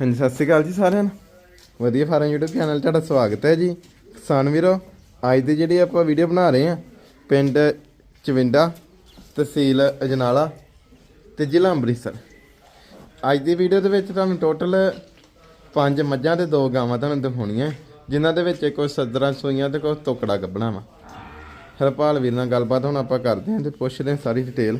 ਹਾਂਜੀ, ਸਤਿ ਸ਼੍ਰੀ ਅਕਾਲ ਜੀ ਸਾਰਿਆਂ ਨੂੰ। ਵਧੀਆ ਫਾਰਮ YouTube ਚੈਨਲ ਤੁਹਾਡਾ ਸਵਾਗਤ ਹੈ ਜੀ। ਕਿਸਾਨ ਵੀਰੋ, ਅੱਜ ਦੀ ਜਿਹੜੀ ਆਪਾਂ ਵੀਡੀਓ ਬਣਾ ਰਹੇ ਹਾਂ, ਪਿੰਡ ਚਵਿੰਡਾ, ਤਹਿਸੀਲ ਅਜਨਾਲਾ ਤੇ ਜ਼ਿਲ੍ਹਾ ਅੰਮ੍ਰਿਤਸਰ। ਅੱਜ ਦੀ ਵੀਡੀਓ ਦੇ ਵਿੱਚ ਤੁਹਾਨੂੰ ਟੋਟਲ ਪੰਜ ਮੱਝਾਂ ਤੇ ਦੋ ਗਾਵਾਂ ਤੁਹਾਨੂੰ ਦਿਖਾਉਣੀਆਂ। ਜਿਨ੍ਹਾਂ ਦੇ ਵਿੱਚ ਕੋਈ ਸੱਜਰਾਂ ਸੂਈਆਂ ਤੇ ਕੋਈ ਤੋਕੜਾ ਗੱਬਣਾ ਵਾ। ਹਰਪਾਲ ਵੀਰ ਨਾਲ ਗੱਲਬਾਤ ਹੁਣ ਆਪਾਂ ਕਰਦੇ ਹਾਂ ਤੇ ਪੁੱਛਦੇ ਹਾਂ ਸਾਰੀ ਡਿਟੇਲ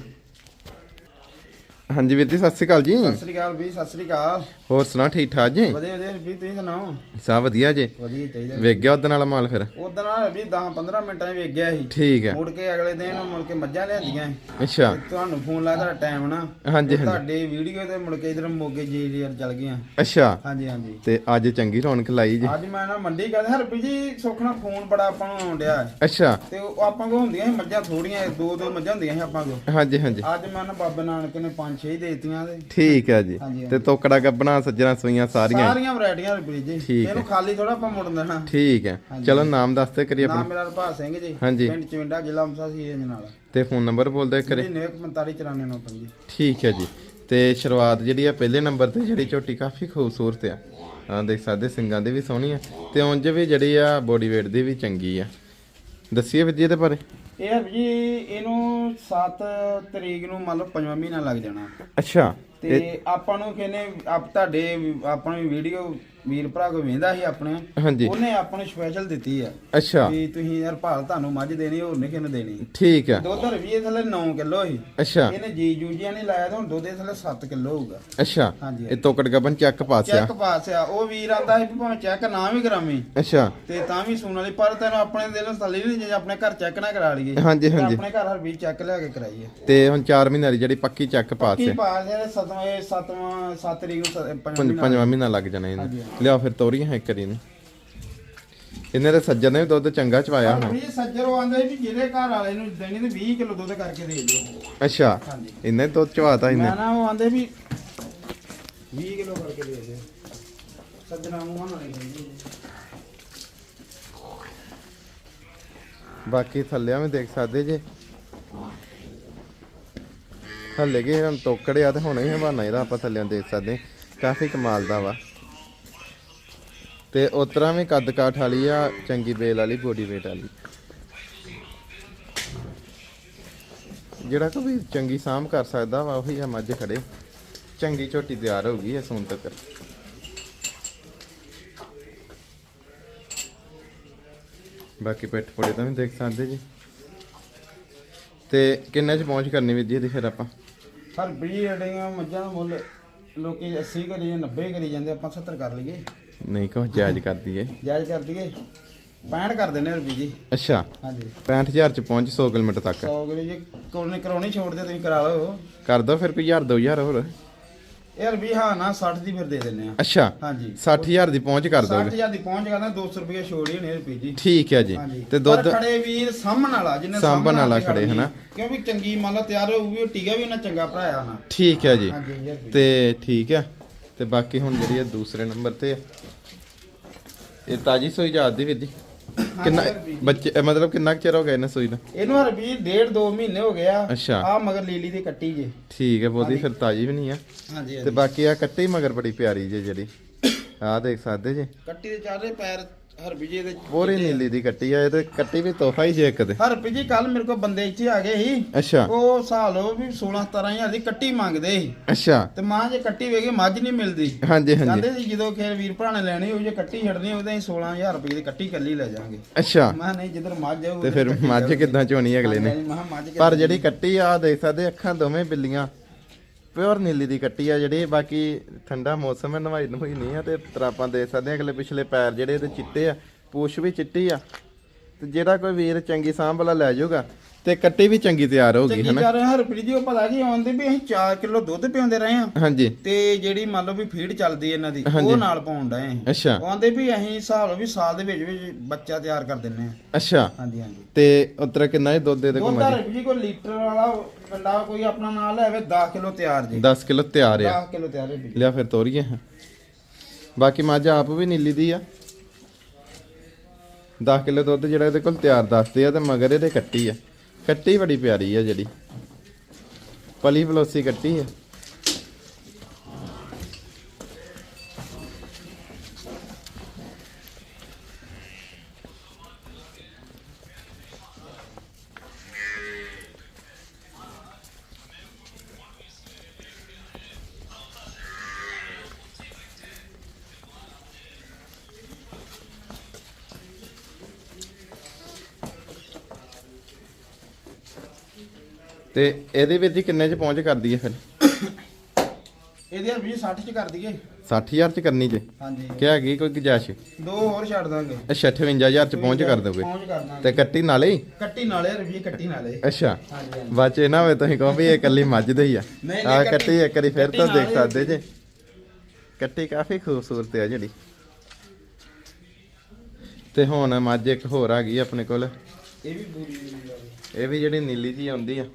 ਹਾਂਜੀ ਵੀਰ ਜੀ ਸਤਿ ਸ਼੍ਰੀ ਅਕਾਲ ਜੀ। ਸਤਿ ਸ੍ਰੀ ਅਕਾਲ ਵੀ ਸਤਿ ਸ੍ਰੀ ਅਕਾਲ। ਹੋਰ ਸੁਣਾ ਠੀਕ ਠਾਕ ਜੀ? ਵਧੀਆ ਵਧੀਆ ਵੀ ਤੁਸੀਂ ਸੁਣਾਓ? ਸਭ ਵਧੀਆ ਜੀ। ਵਧੀਆ ਚਾਹੀਦਾ। ਵੇਖ ਗਿਆ ਨਾਲ ਮਾਲ ਫਿਰ? ਉਦੋਂ ਨਾਲ ਵੀ 10 15 ਮਿੰਟਾਂ 'ਚ ਵੇਖ ਗਿਆ ਸੀ। ਠੀਕ ਹੈ। ਮੁੜ ਕੇ ਅਗਲੇ ਦਿਨ ਮੁੜ ਕੇ ਮੱਝਾਂ ਲਿਆਂਦੀਆਂ। ਅੱਛਾ। ਤੁਹਾਨੂੰ ਫੋਨ ਲਾਇਆ ਤੁਹਾਡਾ ਟਾਈਮ ਨਾ। ਹਾਂਜੀ ਹਾਂਜੀ। ਤੁਹਾਡੀ ਵੀਡੀਓ ਤੇ ਮੁੜ ਕੇ ਇਧਰ ਮੋਗੇ ਜੀਲੀਅਰ ਚਲ ਗਈਆਂ। ਅੱਛਾ। ਹਾਂਜੀ ਹਾਂਜੀ। ਤੇ ਅੱਜ ਚੰਗੀ ਰੌਣਕ ਲਾਈ ਜੀ। ਅੱਜ ਮੈਂ ਨਾ ਮੰਡੀ ਗੱਲ ਹਰਪੀ ਜੀ ਸੁਖਣਾ ਫੋਨ ਬੜਾ ਆਪਾਂ ਨੂੰ ਆਉਣ ਡਿਆ। ਹੈ। ਅੱਛਾ। ਤੇ ਉਹ ਆਪਾਂ ਕੋ ਹੁੰਦੀਆਂ ਸੀ ਮੱਝਾਂ ਥੋੜੀਆਂ ਦੋ ਦੋ ਮੱਝਾਂ ਹੁੰਦੀਆਂ ਸੀ ਆਪਾਂ ਕੋ ਹਾਂਜੀ ਹਾਂਜੀ। ਅੱਜ ਮੈਂ ਨਾ ਬਾਬੇ ਨਾਨਕ ਨੇ ਪੰਜ ਹੀ ਦਿੱਤੀਆਂ ਠੀਕ ਹੈ ਜੀ। ਹਾਂਜੀ, ਤੇ ਤੋਕੜਾ ਗੱਬਣਾ ਸੱਜਣਾ ਸੂਈਆਂ ਸਾਰੀਆਂ। ਸਾਰੀਆਂ ਵੈਰਾਈਟੀਆਂ ਹਰਪੀ ਜੀ। ਠੀਕ ਹੈ। ਇਹਨੂੰ ਖਾਲੀ ਥੋੜਾ ਆਪਾਂ ਮੁੜ ਦੇਣਾ। ਠੀਕ ਹੈ। ਚਲੋ ਨਾਮ ਦੱਸਦੇ ਕਰੀ ਨਾਮ ਆਪਣਾ। ਮੇਰਾ ਰਪਾਲ ਸਿੰਘ ਜੀ। ਹਾਂਜੀ। ਪਿੰਡ ਚਵਿੰਡਾ ਜ਼ਿਲ੍ਹਾ ਅੰਮ੍ਰਿਤਸਰ ਸੀ ਇਹ ਨਾਲ। ਤੇ ਫੋਨ ਨੰਬਰ ਬੋਲਦੇ ਕਰੇ 994594 ਜੀ ਠੀਕ ਹੈ ਜੀ। ਤੇ ਸ਼ੁਰੂਆਤ ਜਿਹੜੀ ਆ ਪਹਿਲੇ ਨੰਬਰ ਤੇ ਜਿਹੜੀ ਝੋਟੀ ਕਾਫੀ ਖੂਬਸੂਰਤ ਆ। ਆ ਦੇਖ ਸਕਦੇ ਸਿੰਗਾਂ ਦੇ ਵੀ ਸੋਹਣੀ ਆ। ਤੇ ਉਂਝ ਵੀ ਜਿਹੜੀ ਆ ਬੋਡੀ weight ਦੀ ਵੀ ਚੰਗੀ ਆ। ਦੱਸੀਏ ਵਿਧੀ ਇਹਦੇ ਬਾਰੇ। ਇਹ ਹਰਪੀ ਜੀ ਇਹਨੂੰ 7 ਤਰੀਕ ਨੂੰ ਮੰਨ ਲਓ ਪੰਜਵਾਂ ਮਹੀਨਾ ਲੱਗ ਜਾਣਾ। ਅੱਛਾ ਤੇ ਆਪਾਂ ਨੂੰ ਕਹਿੰਨੇ ਆਪ ਤੁਹਾਡੇ ਆਪਾਂ ਨੂੰ ਵੀਡੀਓ ਵੀਰ ਭਰਾ ਕੋ ਵੇਂਦਾ ਸੀ ਆਪਣੇ? ਹਾਂਜੀ। ਉਹਨੇ ਆਪਾਂ ਨੂੰ ਸਪੈਸ਼ਲ ਦਿੱਤੀ ਆ। ਅੱਛਾ। ਵੀ ਤੁਸੀਂ ਯਾਰ ਭਾਲ ਤੁਹਾਨੂੰ ਮੱਝ ਦੇਣੀ ਹੋਰ ਨਹੀਂ ਕਿਹਨੇ ਦੇਣੀ। ਠੀਕ ਆ। ਦੁੱਧ ਇਹ ਥੱਲੇ 9 ਕਿਲੋ ਸੀ। ਅੱਛਾ। ਇਹਨੇ ਜੀ ਜੂਜੀਆਂ ਨਹੀਂ ਲਾਇਆ ਤਾਂ ਹੁਣ ਦੁੱਧ ਇਹ ਥੱਲੇ 7 ਕਿਲੋ ਹੋਊਗਾ। ਅੱਛਾ। ਹਾਂਜੀ। ਇਹ ਤੋਕੜ ਗੱਬਨ ਚੱਕ ਪਾਸਿਆ। ਚੈੱਕ ਪਾਸ ਆ ਉਹ ਵੀਰ ਆਂਦਾ ਸੀ ਭਾਵੇਂ ਚੈੱਕ ਨਾ ਵੀ ਕਰਾਵੀਂ। ਅੱਛਾ। ਤੇ ਤਾਂ ਵੀ ਸੁਣ ਵਾਲੀ ਪਰ ਤੈਨੂੰ ਆਪਣੇ ਦਿਲ ਨੂੰ ਤਸੱਲੀ ਨਹੀਂ ਜੇ ਆਪਣੇ ਘਰ ਚੈੱਕ ਨਾ ਕਰਾ ਲਈਏ। ਹਾਂਜੀ ਹਾਂਜੀ। ਆਪਣੇ ਘਰ ਹਰ ਵੀ ਚੈੱਕ ਲਿਆ ਕੇ ਕਰਾਈਏ। ਤੇ ਹੁਣ 4 ਮਹੀਨਿਆਂ ਦੀ ਜਿਹੜੀ ਪੱਕੀ ਚੱਕ ਪਾਸਿਆ। ਪਾਸ ਹੈ ਸਤਵਾਂ ਇਹ ਸਤਵਾਂ ਸੱਤ ਤਰੀਕ ਨੂੰ ਪੰਜਵਾਂ ਪੰਜ ਮਹੀਨਾ ਮਹੀਨਾ ਲੱਗ ਜਾਣਾ ਇਹਨੂੰ। ਲਿਆ ਫਿਰ ਤੋਰੀਆਂ ਹੈ ਕਰੀ ਨੂੰ ਇਹਨੇ। ਦੇ ਸੱਜਣ ਨੇ ਵੀ ਦੁੱਧ ਚੰਗਾ ਚਵਾਇਆ ਹੁਣ। ਵੀ ਸੱਜਰ ਉਹ ਆਂਦੇ ਵੀ ਜਿਹੜੇ ਘਰ ਵਾਲੇ ਨੂੰ ਦੇਣੀ ਤੇ 20 ਕਿਲੋ ਦੁੱਧ ਕਰਕੇ ਦੇ ਦਿਓ। ਅੱਛਾ ਹਾਂਜੀ। ਇਹਨੇ ਦੁੱਧ ਚਵਾਤਾ ਇਹਨੇ। ਮੈਂ ਨਾ ਉਹ ਆਂਦੇ ਵੀ 20 ਕਿਲੋ ਕਰਕੇ ਦੇ ਦਿਓ। ਸੱਜਣਾ ਨੂੰ ਨਾ ਨਹੀਂ ਬਾਕੀ ਥੱਲਿਆਂ ਵੀ ਦੇਖ ਸਕਦੇ ਜੇ। ਹੱਲੇ ਕੇ ਹੁਣ ਤੋਕੜਿਆ ਤੇ ਹੁਣ ਹੀ ਹਵਾਨਾ ਇਹਦਾ ਆਪਾਂ ਥੱਲਿਆਂ ਦੇਖ ਸਕਦੇ। ਹਾਂ। ਕਾਫੀ ਕਮਾਲ ਦਾ ਵਾ। ਤੇ ਉਤਰਾ ਵੀ ਕੱਦ ਕਾਠ ਵਾਲੀ ਆ, ਚੰਗੀ ਬੇਲ ਵਾਲੀ ਬੋਡੀ weight ਵਾਲੀ। ਜਿਹੜਾ ਕੋਈ ਵੀ ਚੰਗੀ ਸਾਂਭ ਕਰ ਸਕਦਾ ਵਾ, ਉਹੀ ਆ, ਮੱਝ ਖੜੇ। ਚੰਗੀ ਝੋਟੀ ਤਿਆਰ ਹੋ ਗਈ ਐ ਸੂਨ ਤੱਕ। ਬਾਕੀ ਪਿੱਠ ਪੁੜੇ ਤਾਂ ਵੀ ਦੇਖ ਸਕਦੇ ਜੀ। ਤੇ ਕਿੰਨੇ ਚ ਪਹੁੰਚ ਕਰਨੀ ਵੀ ਜੀ ਫਿਰ ਆਪਾਂ? ਹਰ ਬੜੀ ਜਿਹੜੀਆਂ ਮੱਝਾਂ ਦਾ ਮੁੱਲ ਲੋਕੀ 80 ਕਰੀ ਜਾਂ 90 ਕਰੀ ਜਾਂਦੇ, ਆਪਾਂ 70 ਕਰ ਲਈਏ। ਨਹੀਂ ਕੋ ਜਾਇਜ਼ ਕਰ ਦਈਏ ਜਾਇਜ਼ ਕਰ ਦਈਏ 65 ਕਰ ਦਿੰਦੇ ਰੁਪਏ ਜੀ। ਅੱਛਾ। ਹਾਂਜੀ। 65000 ਚ ਪਹੁੰਚ 100 ਕਿਲੋਮੀਟਰ ਤੱਕ। 100 ਕਿਲੋ ਜੀ ਕੋਲ ਕਰਾਉਣੀ ਛੋੜ ਦੇ ਤੁਸੀਂ ਕਰਾ ਲਓ ਕਰ ਦੋ ਫਿਰ ਕੋਈ 1000 2000 ਹੋਰ। ਇਹ ਰੁਪਏ ਹਾਂ ਨਾ 60 ਦੀ ਫਿਰ ਦੇ ਦਿੰਦੇ ਆ। ਅੱਛਾ। ਹਾਂਜੀ। 60000 ਦੀ ਪਹੁੰਚ ਕਰ ਦੋਗੇ। 60000 ਦੀ ਪਹੁੰਚ ਕਰਦਾ 200 ਰੁਪਏ ਛੋੜ ਹੀ ਹੋਣੇ ਰੁਪਏ ਜੀ। ਠੀਕ ਹੈ ਜੀ। ਤੇ ਦੁੱਧ ਖੜੇ ਵੀਰ ਸਾਹਮਣ ਵਾਲਾ ਜਿਹਨੇ ਸਾਂਭਣ ਵਾਲਾ ਖੜੇ। ਹਨਾ? ਕਿਉਂਕਿ ਚੰਗੀ ਮੰਨ ਲਾ ਤਿਆਰ ਹੋਊਗੀ ਉਹ ਟੀਕਾ ਵੀ ਉਹਨਾਂ ਚੰਗਾ ਭਰਾਇਆ ਨਾ। ਠੀਕ ਹੈ ਜੀ। ਤੇ ਠੀਕ ਹੈ ਤੇ ਬਾਕੀ ਹੁਣ ਜਿਹੜੀ ਇਹ ਦੂਸਰੇ ਨੰਬਰ ਤੇ ਆ ਇਹ ਤਾਜੀ ਸੋਈ ਜਾਂਦੀ ਵੀਰ ਜੀ। ਕਿੰਨਾ ਬੱਚੇ ਇਹ ਮਤਲਬ ਕਿੰਨਾ ਕੁ ਚਿਰ ਹੋ ਗਿਆ ਇਹਨੇ ਸੋਈ ਦਾ ਇਹਨੂੰ ਹਰ ਵੀ ਡੇਢ 2 ਮਹੀਨੇ ਹੋ ਗਏ ਆ। ਅੱਛਾ। ਆ ਮਗਰ ਲੀਲੀ ਦੀ ਕੱਟੀ ਜੇ। ਠੀਕ ਹੈ ਬਹੁਤੀ ਫਿਰ ਤਾਜੀ ਵੀ ਨਹੀਂ ਆ। ਹਾਂਜੀ ਤੇ ਬਾਕੀ ਆ ਕੱਟੀ ਮਗਰ ਬੜੀ ਪਿਆਰੀ ਜੇ ਜਿਹੜੀ। ਆਹ ਦੇਖ ਸਕਦੇ ਜੇ। ਕੱਟੀ ਦੇ ਚਾਰੇ ਪੈਰ ਹਰਪੀ ਜੀ ਦੇ ਨੀਲੀ ਦੀ ਕੱਟੀ ਆ ਇਹ ਤੇ ਕੱਟੀ ਵੀ ਤੋਹਫਾ ਹੀ ਜੇ ਇੱਕ ਤੇ। ਹਰਪੀ ਜੀ ਕੱਲ ਮੇਰੇ ਕੋਲ ਬੰਦੇ ਇੱਥੇ ਆ ਗਏ ਸੀ। ਅੱਛਾ। ਉਹ ਸਾਲ ਉਹ ਵੀ 16 17000 ਦੀ ਕੱਟੀ ਮੰਗਦੇ ਸੀ। ਅੱਛਾ। ਤੇ ਮਾਂ ਜੇ ਕੱਟੀ ਵੇਗੇ ਮੱਝ ਨਹੀਂ ਮਿਲਦੀ। ਹਾਂਜੀ ਹਾਂਜੀ। ਕਹਿੰਦੇ ਸੀ ਜਦੋਂ ਖੇਰ ਵੀਰ ਭਰਾ ਨੇ ਲੈਣੀ ਉਹ ਜੇ ਕੱਟੀ ਛੱਡਣੀ ਉਹਦੇ 16000 ਰੁਪਏ ਦੀ ਕੱਟੀ ਕੱਲੀ ਲੈ ਜਾਾਂਗੇ ਅੱਛਾ। ਮੈਂ ਨਹੀਂ ਜਿੱਧਰ ਮੱਝ ਤੇ ਫਿਰ ਮੱਝ ਕਿੱਦਾਂ ਚੋਣੀ ਅਗਲੇ ਨੇ? ਪਰ ਜਿਹੜੀ ਕੱਟੀ ਆ ਦੇਖ ਸਕਦੇ ਅੱਖਾਂ ਦੋਵੇਂ ਬਿੱਲੀਆਂ। ਪਿਓਰ ਨੀਲੀ ਦੀ ਕੱਟੀ ਆ ਜਿਹੜੀ, ਬਾਕੀ ਠੰਡਾ ਮੌਸਮ ਹੈ, ਨਵਾਈ ਨਵਾਈ ਨਹੀਂ ਆ ਤੇ ਤਰਾਪਾਂ ਦੇਖ ਸਕਦੇ ਆ ਅਗਲੇ ਪਿਛਲੇ ਪੈਰ ਜਿਹੜੇ ਇਹਦੇ ਚਿੱਟੇ ਆ, ਪੂਛ ਵੀ ਚਿੱਟੀ ਆ। ਤੇ ਜਿਹੜਾ ਕੋਈ ਵੀਰ ਚੰਗੀ ਸਾਂਭ ਵਾਲਾ ਲੈ ਜਾਊਗਾ ਤੇ ਕੱਟੀ ਵੀ ਚੰਗੀ ਤਿਆਰ ਹੋ ਗਈ ਚੰਗੀ ਹਨਾ? ਕਰ ਹਰਪ੍ਰੀਤ ਜੀ ਉਹ ਪਤਾ ਕੀ ਆਉਂਦੇ ਵੀ ਅਸੀਂ 4 ਕਿਲੋ ਦੁੱਧ ਪਿਉਂਦੇ ਰਹੇ ਆ ਹਾਂਜੀ। ਤੇ ਜਿਹੜੀ ਮੰਨ ਲਓ ਵੀ ਫੀਡ ਚੱਲਦੀ ਇਹਨਾਂ ਦੀ ਉਹ ਨਾਲ ਪਾਉਣ ਡਏ ਅਸੀਂ। ਅੱਛਾ। ਆਂਦੇ ਵੀ ਅਸੀਂ ਹਿਸਾਬ ਲਓ ਵੀ ਸਾਲ ਦੇ ਵਿੱਚ ਵਿੱਚ ਬੱਚਾ ਤਿਆਰ ਕਰ ਦਿੰਨੇ ਆ ਅੱਛਾ। ਹਾਂਜੀ ਹਾਂਜੀ। ਤੇ ਉਤਰਾ ਕਿੰਨਾ ਦੁੱਧ ਦੇ ਦੇ ਦੁੱਧ ਕੋਲ ਹਰਪ੍ਰੀਤ ਜੀ ਕੋਈ ਲੀਟਰ ਵਾਲਾ ਕੰਡਾ ਕੋਈ ਆਪਣਾ ਨਾਲ ਲੈਵੇ 10 ਕਿਲੋ ਤਿਆਰ ਜੀ। 10 ਕਿਲੋ ਤਿਆਰ ਆ। 10 ਕਿਲੋ ਤਿਆਰ ਹੈ ਲਿਆ ਫਿਰ ਤੋਰੀਏ। ਬਾਕੀ ਮੱਝ ਆਪ ਵੀ ਨੀਲੀ ਦੀ ਆ। 10 ਕਿਲੋ ਦੁੱਧ ਜਿਹੜਾ ਇਹਦੇ ਕੋਲ ਤਿਆਰ ਦੱਸਦੇ ਆ ਤੇ ਮਗਰ ਇਹਦੇ ਕੱਟੀ ਆ। ਕੱਟੀ ਬੜੀ ਪਿਆਰੀ ਆ ਜਿਹੜੀ। ਪਲੀ ਪਲੋਸੀ ਕੱਟੀ ਹੈ ਤੇ ਇਹਦੇ ਵਿੱਚ ਜੀ ਕਿੰਨੇ ਚ ਪਹੁੰਚ ਕਰਦੀ ਹੈ ਫਿਰ? ਇਹਦੇ ਹਰ ਵੀ 60 ਚ ਕਰ ਦਈਏ। 60000 ਚ ਕਰਨੀ ਜੇ? ਹਾਂਜੀ। ਕਿ ਹੈਗੀ ਕੋਈ ਗੁੰਜਾਇਸ਼? ਦੋ ਹੋਰ ਛੱਡ ਦਾਂਗੇ। ਅੱਛਾ 58000 ਚ ਪਹੁੰਚ ਕਰ ਦੋਗੇ। ਪਹੁੰਚ ਕਰ ਦਾਂਗੇ। ਤੇ ਕੱਟੀ ਨਾਲੇ ਹੀ? ਕੱਟੀ ਨਾਲੇ ਰਵੀ ਕੱਟੀ ਨਾਲੇ। ਅੱਛਾ। ਹਾਂਜੀ ਹਾਂਜੀ। ਬਾਅਦ ਚ ਇਹ ਨਾ ਹੋਵੇ ਤੁਸੀਂ ਕਹੋ ਵੀ ਇਹ ਇਕੱਲੀ ਮੱਝ ਦੇ ਹੀ ਆ। ਨਹੀਂ, ਆ ਕੱਟੀ- ਇੱਕ ਵਾਰੀ ਫਿਰ ਤਾਂ ਦੇਖ ਸਕਦੇ ਜੇ। ਕੱਟੀ ਕਾਫੀ ਖੂਬਸੂਰਤ ਆ ਜਿਹੜੀ। ਤੇ ਹੁਣ ਮੱਝ ਇੱਕ ਹੋਰ ਆ ਗਈ ਆਪਣੇ ਕੋਲ। ਇਹ ਵੀ ਪੂਰੀ। ਇਹ ਵੀ ਜਿਹੜੀ ਨੀਲੀ ਜੀ ਆਉਂਦੀ ਆ।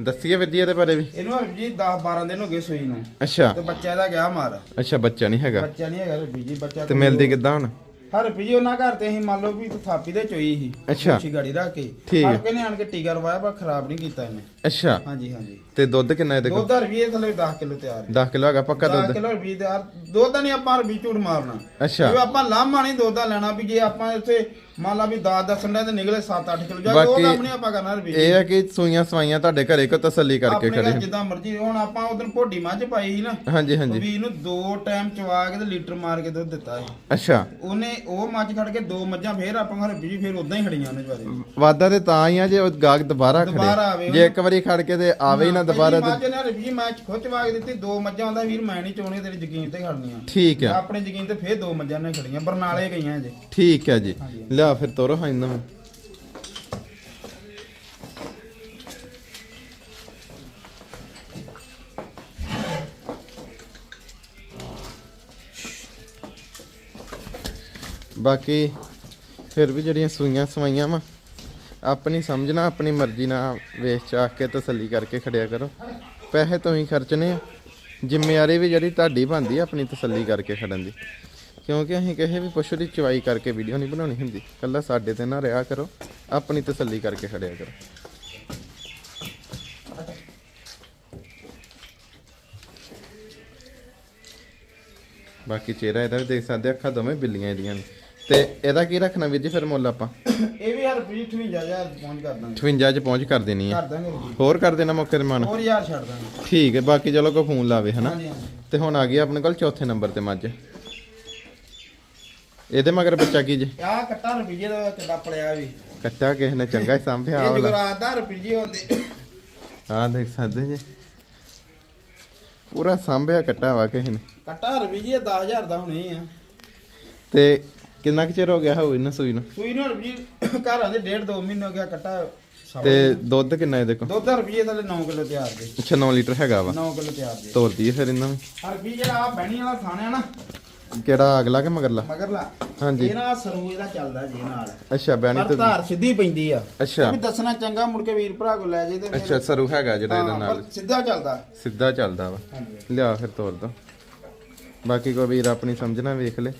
ਦੱਸੀਏ ਵੀਰ ਜੀ ਇਹਦੇ ਬਾਰੇ ਵੀ। ਇਹਨੂੰ ਹਰ ਜੀ 10 12 ਦਿਨ ਹੋ ਗਏ ਸੂਈ ਨੂੰ। ਅੱਛਾ। ਤੇ ਬੱਚਾ ਦਾ ਗਿਆ ਮਾਰ। ਅੱਛਾ ਬੱਚਾ ਨਹੀਂ ਹੈਗਾ। ਬੱਚਾ ਨਹੀਂ ਹੈਗਾ ਰਵੀ ਜੀ ਬੱਚਾ ਤੇ ਮਿਲਦੀ ਕਿੱਦਾਂ ਹੁਣ? ਹਰ ਵੀ ਉਹਨਾਂ ਘਰ ਤੇ ਅਸੀਂ ਮੰਨ ਲਓ ਵੀ ਥਾਪੀ ਦੇ ਚੋਈ ਸੀ ਅੱਛਾ। ਅੱਛੀ ਗਾੜੀ ਰੱਖ ਕੇ। ਠੀਕ। ਹੈ। ਕੇ ਨੇ ਆਣ ਕੇ ਟੀਕਾ ਰਵਾਇਆ ਪਰ ਖਰਾਬ ਨਹੀਂ ਕੀਤਾ ਇਹਨੇ। ਅੱਛਾ। ਹਾਂਜੀ ਹਾਂਜੀ। ਤੇ ਦੁੱਧ ਕਿੰਨਾ ਇਹਦੇ ਕੋਲ? ਦੁੱਧ ਹਰ ਵੀ ਥੱਲੇ 10 ਕਿਲੋ ਤਿਆਰ 10 ਕਿਲੋ ਹੈਗਾ ਪੱਕਾ 10 ਦੁੱਧ? ਕਿਲੋ ਵੀ ਤਿਆਰ ਦੁੱਧ ਨਹੀਂ ਆਪਾਂ ਹਰ ਵੀ ਝੂਠ ਮਾਰਨਾ। ਅੱਛਾ। ਜੇ ਆਪਾਂ ਲਾਮਾ ਨਹੀਂ ਦੁੱਧ ਦਾ ਲੈਣਾ ਵੀ ਜੇ ਆਪਾਂ ਇੱਥੇ ਮੰਨ ਲਾ ਵੀ 10 ਦੱਸਣ ਦਾ ਤੇ ਨਿਕਲੇ 7-8 ਕਿਲੋ ਜਾਂ ਉਹ ਬਾਕੀ ਕੰਮ ਨਹੀਂ ਆਪਾਂ ਕਰਨਾ ਰਵੀ ਇਹ ਹੈ ਕਿ ਸੂਈਆਂ ਸਵਾਈਆਂ ਤੁਹਾਡੇ ਘਰੇ ਕੋ ਤਸੱਲੀ ਕਰਕੇ ਆਪਣੇ ਘਰ ਖੜੇ ਜਿੱਦਾਂ ਮਰਜ਼ੀ ਹੁਣ ਆਪਾਂ ਉਦੋਂ ਭੋਡੀ ਮੱਝ ਪਾਈ ਸੀ ਨਾ ਹਾਂਜੀ ਹਾਂਜੀ। ਵੀ ਇਹਨੂੰ ਦੋ ਟਾਈਮ ਚਵਾ ਕੇ ਤੇ ਲੀਟਰ ਮਾਰ ਕੇ ਦੁੱਧ ਦਿੱਤਾ ਸੀ। ਅੱਛਾ। ਉਹਨੇ ਉਹ ਮੱਝ ਖੜ ਕੇ ਦੋ ਮੱਝਾਂ ਫੇਰ ਆਪਾਂ ਘਰ ਵੀ ਫੇਰ ਉਦਾਂ ਹੀ ਖੜੀਆਂ ਉਹਨੇ ਜਵਾਰੇ ਵਾਦਾ ਤੇ ਤਾਂ ਹੀ ਆ ਜੇ ਉਹ ਗਾਹਕ ਦੁਬਾਰਾ ਦੁਬਾਰਾ ਖੜੇ ਆਵੇ ਜੇ ਇੱਕ ਵਾਰੀ ਖੜ ਕੇ ਤੇ ਆਵੇ ਹੀ ਨਾ ਦੁਬਾਰਾ ਤੇ ਮੱਝ ਨੇ ਵੀ ਮੈਚ ਖੁੱਚ ਵਾ ਕੇ ਦਿੱਤੀ ਦੋ ਮੱਝਾਂ ਆਉਂਦਾ ਵੀਰ ਮੈਂ ਨਹੀਂ ਚੋਣੀ ਤੇਰੀ ਯਕੀਨ ਤੇ ਖੜਨੀਆਂ। ਠੀਕ ਆ। ਆਪਣੇ ਯਕੀਨ ਤੇ ਫੇਰ ਦੋ ਮੱਝਾਂ ਨੇ ਖੜੀਆਂ ਬਰਨਾਲੇ ਗਈਆਂ ਜੇ। ਠੀਕ ਹੈ ਜੀ। ਹਾਂਜੀ। ਲਿਆ ਫਿਰ ਤੋਰੋ ਹਾਂ ਇਹਨਾਂ ਨੂੰ। ਬਾਕੀ ਫਿਰ ਵੀ ਜਿਹੜੀਆਂ ਸੂਈਆਂ ਸਵਾਈਆਂ ਵਾ, ਆਪਣੀ ਸਮਝਣਾ ਆਪਣੀ ਮਰਜ਼ੀ ਨਾਲ ਵੇਚ ਚਾਖ ਕੇ ਤਸੱਲੀ ਕਰਕੇ ਖੜਿਆ ਕਰੋ। ਪੈਸੇ ਤੋਂ ਹੀ ਖਰਚਣੇ ਆ। ਜ਼ਿੰਮੇਵਾਰੀ ਵੀ ਜਿਹੜੀ ਤੁਹਾਡੀ ਬਣਦੀ ਆ, ਆਪਣੀ ਤਸੱਲੀ ਕਰਕੇ ਖੜਨ ਦੀ। ਕਿਉਂਕਿ ਅਸੀਂ ਕਿਸੇ ਵੀ ਪਸ਼ੂ ਦੀ ਚਵਾਈ ਕਰਕੇ ਵੀਡੀਓ ਨਹੀਂ ਬਣਾਉਣੀ ਹੁੰਦੀ। ਕੱਲਾ ਸਾਡੇ ਤੇ ਨਾ ਰਿਹਾ ਕਰੋ ਆਪਣੀ ਤਸੱਲੀ ਕਰਕੇ ਖੜਿਆ ਕਰੋ। ਬਾਕੀ ਚਿਹਰਾ ਇਹਦਾ ਵੀ ਦੇਖ ਸਕਦੇ ਆ, ਅੱਖਾਂ ਦੋਵੇਂ ਬਿੱਲੀਆਂ ਇਹਦੀਆਂ ਨੇ। ਤੇ ਇਹਦਾ ਕੀ ਰੱਖਣਾ ਵੀਰ ਜੀ ਫਿਰ ਮੁੱਲ ਆਪਾਂ? ਇਹ ਵੀ ਹਰ ਵੀ 58000 ਪਹੁੰਚ ਕਰ ਦਾਂਗੇ। 58 ਚ ਪਹੁੰਚ ਕਰ ਦੇਣੀ ਆ ਕਰ ਦਾਂਗੇ ਜੀ। ਹੋਰ ਕਰ ਦੇਣਾ ਮੌਕੇ ਤੇ ਮਨ? ਹੋਰ ਯਾਰ ਛੱਡ ਦਾਂਗੇ। ਠੀਕ ਹੈ ਬਾਕੀ ਚਲੋ ਕੋਈ ਫੋਨ ਲਾਵੇ ਹਨਾ? ਹਾਂਜੀ ਹਾਂਜੀ। ਤੇ ਹੁਣ ਆ ਗਈ ਆਪਣੇ ਕੋਲ ਚੌਥੇ ਨੰਬਰ ਤੇ ਮੱਝ। ਇਹਦੇ ਮਗਰ ਬੱਚਾ ਕੀ ਜੇ? ਆਹ ਕੱਟਾ ਰੁਪਈਏ ਦਾ ਕਿੱਡਾ ਪਲਿਆ ਵੀ। ਕੱਟਾ ਕਿਸੇ ਨੇ ਚੰਗਾ ਹੀ ਸਾਂਭਿਆ ਇਹ ਵਾਲਾ ਜੁਗਰਾਤ ਦਾ ਰੁਪਈਏ ਹੁੰਦੇ। ਹਾਂ ਦੇਖ ਸਕਦੇ ਜੀ। ਪੂਰਾ ਸਾਂਭਿਆ ਕੱਟਾ ਵਾ ਕਿਸੇ ਨੇ। ਕੱਟਾ ਰੁਪਈਏ 10000 ਦਾ ਹੁਣੇ ਆ। ਤੇ ਕਿੰਨਾ ਕੁ ਚਿਰ ਹੋ ਗਿਆ ਹੋਊ ਇਹਨਾਂ ਸੂਈ ਨੂੰ? ਸੂਈ ਨੂੰ ਰੁਪਈਏ ਘਰਾਂ ਦੇ ਡੇਢ ਦੋ ਮਹੀਨੇ ਹੋ ਗਿਆ ਕੱਟਾ ਸਵਾ- ਤੇ ਦੁੱਧ ਕਿੰਨਾ ਇਹਦੇ ਕੋਲ? ਦੁੱਧ ਰੁਪਈਏ ਥੱਲੇ 9 ਕਿਲੋ ਤਿਆਰ ਦੇ ਅੱਛਾ 9 ਲੀਟਰ ਹੈਗਾ ਵਾ। 9 ਕਿਲੋ ਤਿਆਰ ਦੇ ਤੋਰ ਦਈਏ ਫਿਰ ਇਹਨਾਂ ਨੂੰ। ਵੀ ਜਿਹੜਾ ਆ ਬਹਿਣੀ ਵਾਲਾ ਥਾਣਾ ਨਾ ਕਿਹੜਾ ਅਗਲਾ ਕਿ ਮਗਰਲਾ? ਮਗਰਲਾ। ਹਾਂਜੀ। ਇਹ ਨਾ ਸਰੂ ਇਹਦਾ ਚੱਲਦਾ ਜੀ ਨਾਲ। ਅੱਛਾ ਬੈਣੀ ਪਰ ਤੇ ਧਾਰ ਸਿੱਧੀ ਪੈਂਦੀ ਆ। ਅੱਛਾ। ਵੀ ਦੱਸਣਾ ਚੰਗਾ ਮੁੜ ਕੇ ਵੀਰ ਭਰਾ ਕੋ ਲੈ ਜੇ ਤੇ ਫਿਰ- ਅੱਛਾ ਸਰੂ ਹੈਗਾ ਜਿਹੜਾ ਇਹਦੇ ਹਾਂ, ਨਾਲ। ਸਿੱਧਾ ਚੱਲਦਾ। ਸਿੱਧਾ ਚੱਲਦਾ ਵਾ। ਹਾਂਜੀ। ਲਿਆ ਫਿਰ ਤੋਰ ਦੋ। ਬਾਕੀ ਕੋਈ ਵੀਰ ਆਪਣੀ ਸਮਝਣਾ ਵੇਖ ਲੈ।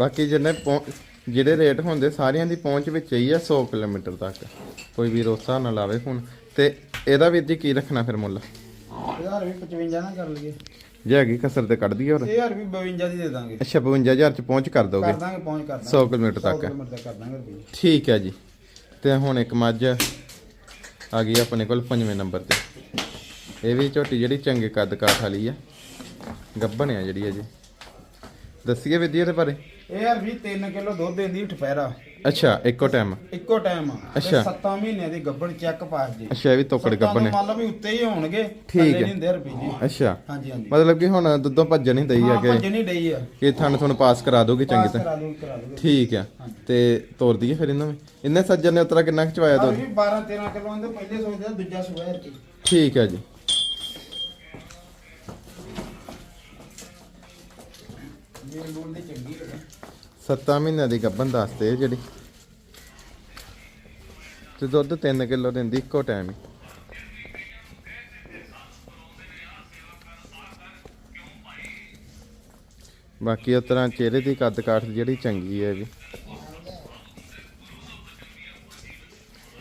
ਬਾਕੀ ਜਿਹਨੇ ਪਹੁੰ- ਜਿਹੜੇ ਰੇਟ ਹੁੰਦੇ ਸਾਰਿਆਂ ਦੀ ਪਹੁੰਚ ਵਿੱਚ ਹੀ ਆ 100 ਕਿਲੋਮੀਟਰ ਤੱਕ। ਕੋਈ ਵੀ ਰੋਸਾ ਨਾ ਲਾਵੇ ਫੋਨ ਤੇ ਇਹਦਾ ਵੀਰ ਜੀ ਕੀ ਰੱਖਣਾ ਫਿਰ ਮੁੱਲ? ਵੀ 55 ਨਾ ਕਰ ਲਈਏ। ਜੇ ਹੈਗੀ ਕਸਰ ਤੇ ਕੱਢ ਦਈਏ ਹੋਰ? ਇਹ ਹਜ਼ਾਰ ਵੀ 52 ਦੀ ਦੇ ਦਾਂਗੇ। ਅੱਛਾ 52000 ਚ ਪਹੁੰਚ ਕਰ ਦੋਗੇ? ਕਰ ਦਾਂਗੇ ਪਹੁੰਚ ਕਰ ਦਾਂਗੇ। 100 ਕਿਲੋਮੀਟਰ 100 ਤੱਕ। ਕਿਲੋਮੀਟਰ ਤੱਕ ਕਰ ਦਾਂਗੇ ਰੁਪਈਏ ਠੀਕ ਹੈ ਜੀ। ਤੇ ਹੁਣ ਇੱਕ ਮੱਝ ਆ ਗਈ ਆਪਣੇ ਕੋਲ ਪੰਜਵੇਂ ਨੰਬਰ ਤੇ। ਇਹ ਵੀ ਝੋਟੀ ਜਿਹੜੀ ਚੰਗੇ ਕੱਦ ਕਾਠ ਵਾਲੀ ਆ। ਗੱਭਣ ਆ ਜਿਹੜੀ ਅਜੇ ਦੱਸੀਏ ਜੀ ਇਹਦੇ ਬਾਰੇ। ਇਹ ਹਜ਼ਾਰ ਵੀ 3 ਕਿਲੋ ਦੁੱਧ ਦਿੰਦੀ ਠਪੈਰਾ ਅੱਛਾ ਇੱਕੋ ਟਾਈਮ ਇੱਕੋ ਟਾਈਮ ਅੱਛਾ। 7 ਮਹੀਨਿਆਂ ਦੀ ਗੱਬੜ ਚੈੱਕ ਪਾਸ ਜੀ। ਅੱਛਾ ਇਹ ਵੀ ਤੋਕੜ ਸੱਤਾਂ ਗੱਭਣ ਮੰਨ ਲਓ ਵੀ ਉੱਤੇ ਹੀ ਹੋਣਗੇ ਠੀਕ ਥੱਲੇ ਹੈ। ਨਹੀਂ ਹੁੰਦੇ ਅੱਛਾ। ਹਾਂਜੀ ਹਾਂਜੀ। ਮਤਲਬ ਕਿ ਹੁਣ ਦੁੱਧੋਂ ਭੱਜਣ ਹੀ ਦਈ ਆ ਹਾਂ ਕਿ ਭੱਜਣੀ ਡਈ ਆ। ਕਿ ਥਣ ਤੁਹਾਨੂੰ ਪਾਸ ਕਰਾ ਦੋਗੇ ਚੰਗੀ ਪਾਸ ਤਰ੍ਹਾਂ। ਕਰਾ ਲੂ ਕਰਾ ਲੂ ਠੀਕ ਆ ਤੇ ਤੋਰ ਦਈਏ ਫਿਰ ਇਹਨਾਂ ਨੂੰ। ਇੰਨੇ ਸੱਜਣ ਨੇ ਉਤਰਾ ਕਿੰਨਾ ਕੁ ਚਵਾਇਆ ਆ ਦੁੱਧ? ਵੀ 12 13 ਕਿਲੋ ਆਂਦੇ ਪਹਿਲੇ ਸੋਚਦੇ ਆ, ਦੂਜਾ ਸੁਬਹ ਕੀ। ਠੀਕ ਹੈ ਜੀ। ਮੇਰੇ ਬੋਲ ਦੀ ਚੰਗੀ ਹੈ 7 ਮਹੀਨਿਆਂ ਦੀ ਗੱਭਣ ਦੱਸਦੇ ਆ ਜਿਹੜੀ। ਤੇ ਦੁੱਧ 3 ਕਿਲੋ ਦਿੰਦੀ ਇੱਕੋ ਟਾਈਮ ਹੀ। ਬਾਕੀ ਉਸ ਤਰ੍ਹਾਂ ਚਿਹਰੇ ਦੀ ਕੱਦ ਕਾਠ ਜਿਹੜੀ ਚੰਗੀ ਹੈ ਵੀ।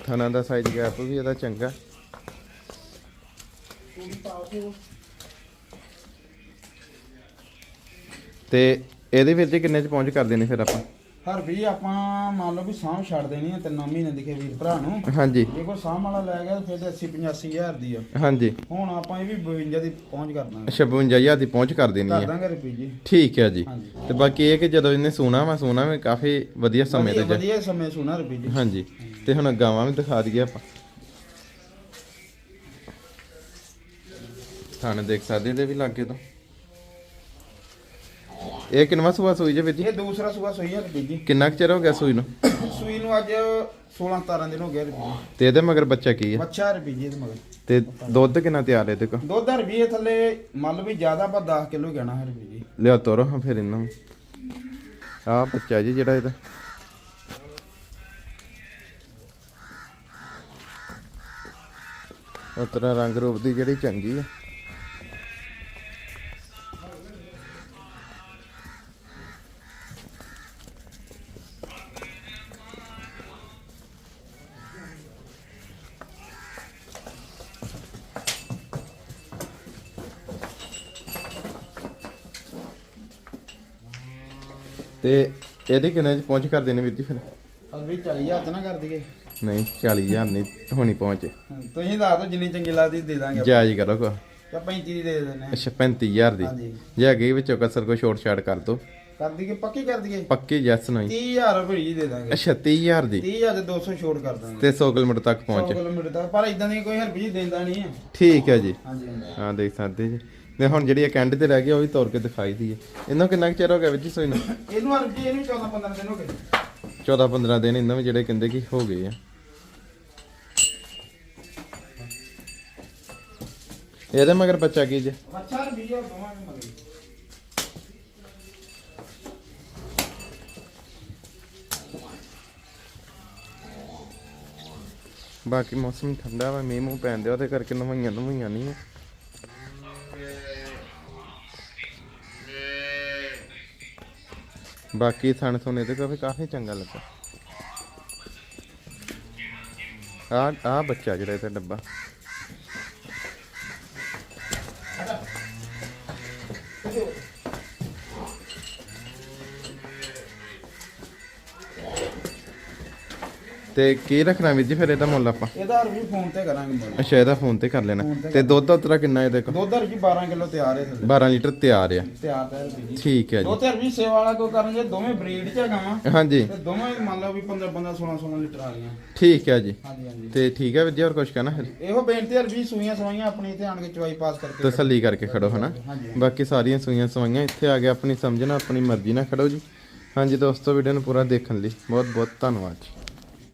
ਥਣਾ ਦਾ ਸਾਈਜ਼ ਗੈਪ ਵੀ ਇਹਦਾ ਚੰਗਾ। ਤੇ ਇਹਦੇ ਵਿੱਚ ਜੀ ਕਿੰਨੇ ਚ ਪਹੁੰਚ ਕਰਦੇ ਨੇ ਫਿਰ ਆਪਾਂ? ਹਰ ਵੀ ਆਪਾਂ ਮੰਨ ਲਓ ਵੀ ਸਾਂਭ ਛੱਡ ਦੇਣੀ ਆ ਤਿੰਨਾਂ ਮਹੀਨੇ ਦੀ ਵੀਰ ਭਰਾ ਨੂੰ। ਹਾਂਜੀ। ਜੇ ਕੋਈ ਸਾਂਭ ਵਾਲਾ ਲੈ ਗਿਆ ਫਿਰ ਤੇ 80 85 ਹਜ਼ਾਰ ਦੀ ਆ। ਹਾਂਜੀ। ਹੁਣ ਆਪਾਂ ਇਹ ਵੀ 52 ਦੀ ਪਹੁੰਚ ਕਰ ਦਾਂਗੇ। 56000 ਦੀ ਪਹੁੰਚ ਕਰ ਦੇਣੀ ਕਰ ਹੈ। ਦਾਂਗੇ ਰੁਪਏ ਜੀ। ਠੀਕ ਹੈ ਜੀ। ਤੇ ਬਾਕੀ ਇਹ ਕਿ ਜਦੋਂ ਇਹਨੇ ਸੋਣਾ ਵਾ ਸੋਣਾ ਵੀ ਕਾਫੀ ਵਧੀਆ ਸਮੇਂ ਤੇ ਵਧੀਆ- ਜਾ ਵਧੀਆ ਸਮੇਂ ਸੁਣਾ ਰੁਪਏ ਜੀ। ਹਾਂਜੀ। ਤੇ ਹੁਣ ਗਾਵਾਂ ਵੀ ਦਿਖਾ ਦਈਏ ਆਪਾਂ। ਥਾਣੇ ਦੇਖ ਸਕਦੇ ਇਹਦੇ ਵੀ ਲਾਗੇ ਤੋਂ? ਇਹ ਕਿੰਨਵਾ ਸੂਆ ਸੂਈ ਜੇ ਵਿੱਚ ਇਹ ਦੂਸਰਾ ਸੂਆ ਸੋਈ ਆ ਰੁਪਏ ਜੀ ਕਿੰਨਾ ਕੁ ਚਿਰ ਹੋ ਗਿਆ ਸੂਈ ਨੂੰ? ਸੂਈ ਨੂੰ ਅੱਜ 16 17 ਦਿਨ ਹੋ ਗਏ ਰੁਪਏ ਤੇ ਇਹਦੇ ਮਗਰ ਬੱਚਾ ਕੀ ਹੈ ਬੱਚਾ ਰੁਪਏ ਜੀ ਇਹਦੇ ਮਗਰ। ਤੇ ਦੁੱਧ ਕਿੰਨਾ ਤਿਆਰ ਹੈ ਇਹਦੇ ਕੋਲ? ਦੁੱਧ ਰੁਪਏ ਥੱਲੇ ਮੰਨ ਵੀ ਜ਼ਿਆਦਾ ਆਪਾਂ 10 ਕਿਲੋ ਕਹਿਣਾ ਹੈ ਰੁਪਏ ਜੀ ਲਿਆ ਤੋਰੋ ਹਾਂ ਫਿਰ ਇਹਨਾਂ ਆਹ ਬੱਚਾ ਜੀ ਜਿਹੜਾ ਇਹਦਾ। ਉਤਰਾ ਰੰਗ ਰੂਪ ਦੀ ਜਿਹੜੀ ਚੰਗੀ ਆ। ਤੇ ਇਹਦੇ ਕਿੰਨੇ ਚ ਪਹੁੰਚ ਕਰਦੇ ਨੇ ਵੀਰ ਜੀ ਫਿਰ? ਵੀ 40000 ਤੇ ਨਾ ਕਰ ਦਈਏ। ਨਹੀਂ 40000 ਨਹੀਂ ਹੋਣੀ ਪਹੁੰਚ। ਤੁਸੀਂ ਦੱਸ ਦਿਓ ਜਿੰਨੀ ਚੰਗੀ ਲੱਗਦੀ ਦੇ ਦਾਂਗੇ। ਜਾਇਜ਼ ਕਰੋ ਕੋ ਜਾਂ 35 ਦੀ ਦੇ ਦਿੰਦੇ ਅੱਛਾ 35000 ਦੀ। ਹਾਂਜੀ। ਜੇ ਹੈਗੀ ਵਿੱਚੋਂ ਕਸਰ ਕੋਈ ਛੋਟ ਛਾੜ ਕਰ ਦੋ। ਕਰ ਦਈਏ ਪੱਕੀ ਕਰ ਦਈਏ? ਪੱਕੀ ਜੈਸ ਨਹੀਂ 30000 ਰੁਪਏ ਜੀ ਦੇ ਦਾਂਗੇ। ਅੱਛਾ 30000 ਦੀ। 30000 ਦੇ 200 ਛੋੜ ਕਰ ਦਾਂਗੇ। ਤੇ 100 ਕਿਲੋਮੀਟਰ ਤੱਕ 100 ਪਹੁੰਚ। ਕਿਲੋਮੀਟਰ ਤੱਕ ਪਰ ਇਦਾਂ ਦੀ ਕੋਈ ਹਰਬੀ ਦਿੰਦਾ ਨਹੀਂ ਹੈ। ਠੀਕ ਹੈ ਜੀ। ਹਾਂਜੀ। ਹਾਂ ਦੇਖ ਸਕਦੇ ਜੀ। ਤੇ ਹੁਣ ਜਿਹੜੀ ਇਹ ਕੈਂਡ ਤੇ ਰਹਿ ਗਈ ਉਹ ਵੀ ਤੋੜ ਕੇ ਦਿਖਾਈ ਦੀ ਹੈ। ਇਹਨਾਂ ਕਿੰਨਾ ਕੁ ਚਿਰ ਹੋ ਗਿਆ ਵਿੱਚ ਸੋਈ ਨੂੰ? ਇਹਨੂੰ ਹਰਬੀ ਇਹਨੂੰ 14 15 ਦਿਨ ਹੋ ਗਏ। 14 15 ਦਿਨ ਇਹਨਾਂ ਵੀ ਜਿਹੜੇ ਕਹਿੰਦੇ ਕਿ ਹੋ ਗਏ ਆ। ਇਹਦੇ ਮਗਰ ਬੱਚਾ ਕੀ ਜੇ? ਬੱਚਾ ਹਰਬੀ ਆ ਦੋਵਾਂ ਦੇ ਮਗਰ। ਬਾਕੀ ਮੌਸਮ ਠੰਡਾ ਵਾ ਮੀਂਹ ਮੂੰਹ ਪੈਂਦੇ ਉਹਦੇ ਕਰਕੇ ਨਵਾਈਆਂ ਨਵਾਈਆਂ ਨਹੀਂ ਆ। ਬਾਕੀ ਥਣ ਥੁਣ ਤੇ ਕੋਲ ਕਾਫੀ ਚੰਗਾ ਲੱਗਾ। ਆ ਆ ਬੱਚਾ ਜਿਹੜਾ ਇਹਦਾ ਡੱਬਾ। ਤੇ ਕੀ ਰੱਖਣਾ ਵੀਰ ਜੀ ਫਿਰ ਇਹਦਾ ਮੁੱਲ ਆਪਾਂ? ਇਹਦਾ ਹਰਬੀ ਫੋਨ ਤੇ ਕਰਾਂਗੇ ਮੁੱਲ। ਅੱਛਾ ਇਹਦਾ ਫੋਨ ਤੇ ਕਰ ਲੈਣਾ। ਤੇ ਦੁੱਧ ਉਤਰਾ ਕਿੰਨਾ ਇਹਦੇ ਕੋਲ? ਦੁੱਧ ਹਰਬੀ 12 ਕਿਲੋ ਤਿਆਰ ਹੈ ਥੱਲੇ 12 ਲੀਟਰ ਤਿਆਰ ਆ। ਤਿਆਰ ਤਾਂ ਜੀ ਠੀਕ ਹੈ ਜੀ। ਤੇ ਹਰਬੀ ਸੇਵਾ ਵਾਲਾ ਕੋ ਕਰਨਗੇ ਦੋਵੇਂ ਬਰੀਡ ਚ ਹੈਗਾ ਵਾ। ਹਾਂਜੀ। ਤੇ ਦੋਵੇਂ ਮੰਨ ਲਓ ਵੀ 15 15 16 16 ਲੀਟਰ ਆ ਗਈਆਂ ਠੀਕ ਹੈ ਜੀ। ਹਾਂਜੀ ਹਾਂਜੀ। ਤੇ ਠੀਕ ਹੈ ਵੀਰ ਜੀ ਹੋਰ ਕੁਝ ਕਹਿਣਾ ਫਿਰ? ਇਹੋ ਬੇਨਤੀ ਹਰਬੀ ਸੂਈਆਂ ਸਵਾਈਆਂ ਆਪਣੀ ਇੱਥੇ ਆਣ ਕੇ ਚਵਾਈ ਪਾਸ ਕਰਕੇ ਤਸੱਲੀ ਕਰਕੇ ਖੜੋ ਹਨਾ? ਬਾਕੀ ਸਾਰੀਆਂ ਸੂਈਆਂ ਸਵਾਈਆਂ ਇੱਥੇ ਆ ਕੇ ਆਪਣੀ ਸਮਝਣਾ ਆਪਣੀ ਮਰਜ਼ੀ ਨਾਲ ਖੜੋ ਜੀ। ਹਾਂਜੀ ਦੋਸਤੋ ਵੀਡੀਓ ਨੂੰ ਪੂਰਾ ਦੇਖਣ ਲਈ ਬਹੁਤ ਬਹੁਤ ਧੰਨਵਾਦ